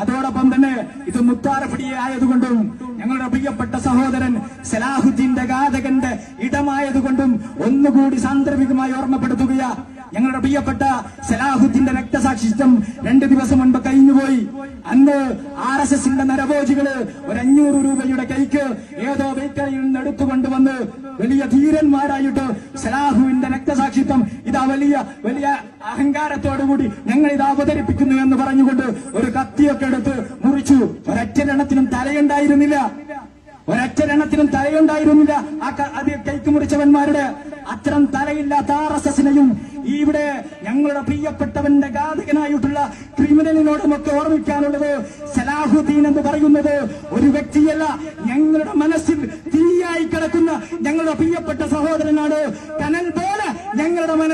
അതോടൊപ്പം തന്നെ ഇത് മുത്താറഫിടിയെ ആയതുകൊണ്ടും ഞങ്ങളുടെ പ്രിയപ്പെട്ട സഹോദരൻ സലാഹുദ്ദീന്റെ ഘാതകന്റെ ഇടമായതുകൊണ്ടും ഒന്നുകൂടി സാന്ദർഭികമായി ഓർമ്മപ്പെടുത്തുകയാ. ഞങ്ങളുടെ പ്രിയപ്പെട്ട സലാഹുദ്ദീന്റെ രക്തസാക്ഷിത്വം രണ്ട് ദിവസം മുൻപ് കഴിഞ്ഞുപോയി. അന്ന് ആർ എസ് എസിന്റെ നരഭോജികൾ ഒരു അഞ്ഞൂറ് രൂപയുടെ കൈക്ക് ഏതോ ബേക്കറിയിൽ നിന്ന് എടുത്തുകൊണ്ടുവന്ന് വലിയ ധീരന്മാരായിട്ട് ഇതാ വലിയ വലിയ അഹങ്കാരത്തോടുകൂടി ഞങ്ങൾ ഇത് അവതരിപ്പിക്കുന്നു എന്ന് പറഞ്ഞുകൊണ്ട് ഒരു കത്തിയൊക്കെ എടുത്ത് മുറിച്ചു. ഒരൊറ്റരണത്തിനും തലയുണ്ടായിരുന്നില്ല. ഒരൊറ്റരണത്തിനും തലയുണ്ടായിരുന്നില്ല. ആ അത് കൈക്ക് മുറിച്ചവന്മാരുടെ അത്തരം തലയില്ലാത്ത ആർ എസ് എസിനെയും ഇവിടെ ഞങ്ങളുടെ പ്രിയപ്പെട്ടവന്റെ ഘാതകനായിട്ടുള്ള ക്രിമിനലിനോടുമൊക്കെ ഓർമ്മിക്കാനുള്ളത് സലാഹുദ്ദീൻ എന്ന് പറയുന്നത് ഒരു വ്യക്തിയല്ല. ഞങ്ങളുടെ മനസ്സിൽ തീയായി കിടക്കുന്ന ഞങ്ങളുടെ പ്രിയപ്പെട്ട സഹോദരനാണ്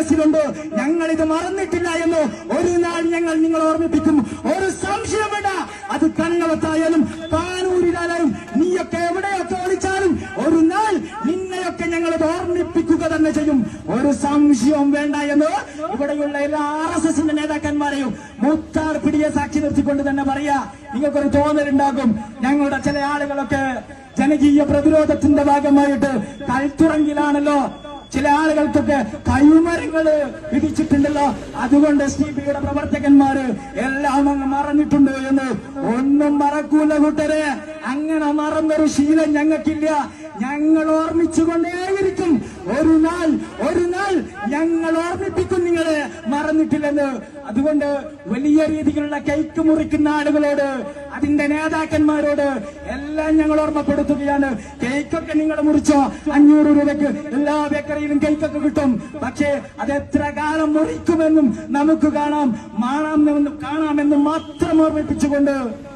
മനസ്സിലുണ്ട്. ഞങ്ങൾ ഇത് മറന്നിട്ടില്ല എന്ന് ഒരു നാൾ ഞങ്ങൾ നിങ്ങൾ ഓർമ്മിപ്പിക്കും. ഒരു സംശയം വേണ്ട അത് കണ്ണവത്തായാലും പാനൂരിലായാലും നീയൊക്കെ എവിടെയൊക്കെ ഒളിച്ചാലും ഒരു നാൾ നിന്നെയൊക്കെ ഞങ്ങൾ ഓർമ്മിപ്പിക്കുക തന്നെ ചെയ്യും. ഒരു സംശയവും വേണ്ട എന്ന് ഇവിടെയുള്ള എല്ലാ ആർ എസ് എസിന്റെ നേതാക്കന്മാരെയും മുത്താർ പിടിയെ സാക്ഷി നിർത്തിക്കൊണ്ട് തന്നെ പറയാ നിങ്ങൾക്കൊരു തോന്നലുണ്ടാകും ഞങ്ങളുടെ ചില ആളുകളൊക്കെ ജനകീയ പ്രതിരോധത്തിന്റെ ഭാഗമായിട്ട് കൽത്തുറങ്കിലാണല്ലോ ചില ആളുകൾക്കൊക്കെ കൈമരങ്ങൾ വിധിച്ചിട്ടുണ്ടല്ലോ. അതുകൊണ്ട് എസ് പിയുടെ പ്രവർത്തകന്മാര് എല്ലാം അങ്ങ് മറന്നിട്ടുണ്ട് എന്ന് ഒന്നും മറക്കൂല കൂട്ടരെ. അങ്ങനെ മറന്നൊരു ശീലം ഞങ്ങൾക്കില്ല. ഞങ്ങൾ ഓർമ്മിച്ചുകൊണ്ടേയിരിക്കും. ഒരു നാൾ ഒരു നാൾ ഞങ്ങൾ ഓർമ്മിപ്പിക്കും. നിങ്ങളെ മറന്നിട്ടില്ലെന്ന്. അതുകൊണ്ട് വലിയ രീതിയിലുള്ള കൈക്ക് മുറിക്കുന്ന ആളുകളോട് അതിന്റെ നേതാക്കന്മാരോട് എല്ലാം ഞങ്ങൾ ഓർമ്മപ്പെടുത്തുകയാണ്. കേക്കൊക്കെ നിങ്ങൾ മുറിച്ചോ? അഞ്ഞൂറ് രൂപയ്ക്ക് എല്ലാ ബേക്കറിയിലും കേക്കൊക്കെ കിട്ടും. പക്ഷേ അത് എത്ര കാലം മുറിക്കുമെന്നും നമുക്ക് കാണാം. മാറാമെന്നും കാണാമെന്നും മാത്രം ഓർമ്മിപ്പിച്ചുകൊണ്ട്